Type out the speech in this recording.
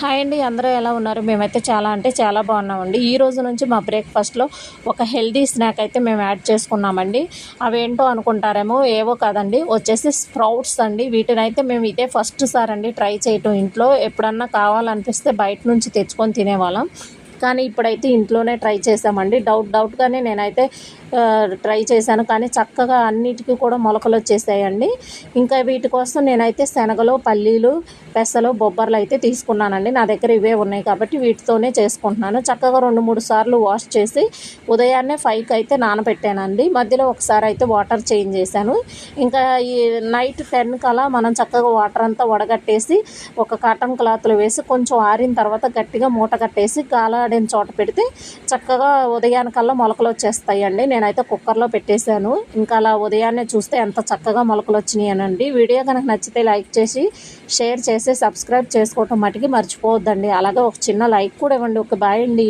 Hi అండి అందరూ ఎలా ఉన్నారు? మేమైతే చాలా అంటే చాలా బాగున్నామండి. ఈ రోజు నుంచి మా బ్రేక్ఫాస్ట్లో ఒక హెల్దీ స్నాక్ అయితే మేము యాడ్ చేసుకున్నామండి. అవేంటో అనుకుంటారేమో ఏవో కాదండి. వచ్చేసి స్ప్రౌట్స్ అండి. వీటిని అయితే మేము ఇదే ఫస్ట్ సార్ అండి ట్రై చేయటం. ఇంట్లో ఎప్పుడన్నా కావాలనిపిస్తే బయట నుంచి తెచ్చుకొని తినేవాళ్ళం. కానీ ఇప్పుడైతే ఇంట్లోనే ట్రై చేసామండి డౌట్ డౌట్గానే నేనైతే ట్రై చేశాను. కానీ చక్కగా అన్నిటికీ కూడా మొలకలు వచ్చేసాయండి. ఇంకా వీటి కోసం నేనైతే శనగలు పల్లీలు పెసలు బొబ్బర్లు అయితే తీసుకున్నానండి. నా దగ్గర ఇవే ఉన్నాయి కాబట్టి వీటితోనే చేసుకుంటున్నాను. చక్కగా రెండు మూడు సార్లు వాష్ చేసి ఉదయాన్నే ఫైవ్కి అయితే నానబెట్టానండి. మధ్యలో ఒకసారి అయితే వాటర్ చేంజ్ చేశాను. ఇంకా ఈ నైట్ టెన్ కలా మనం చక్కగా వాటర్ అంతా వడగట్టేసి ఒక కాటన్ క్లాత్లో వేసి కొంచెం ఆరిన తర్వాత గట్టిగా మూట కట్టేసి గాలాడిన చోట పెడితే చక్కగా ఉదయానికల్లా మొలకలు వచ్చేస్తాయండి. నేనైతే కుక్కర్లో పెట్టేశాను. ఇంకా అలా ఉదయాన్నే చూస్తే ఎంత చక్కగా మొలకలు వచ్చినాయనండి. వీడియో కనుక నచ్చితే లైక్ చేసి షేర్ చేసి సబ్స్క్రైబ్ చేసుకోవటం మటుకి మర్చిపోవద్దండి. అలాగే ఒక చిన్న లైక్ కూడా ఇవ్వండి. ఒక బాయ్ అండి.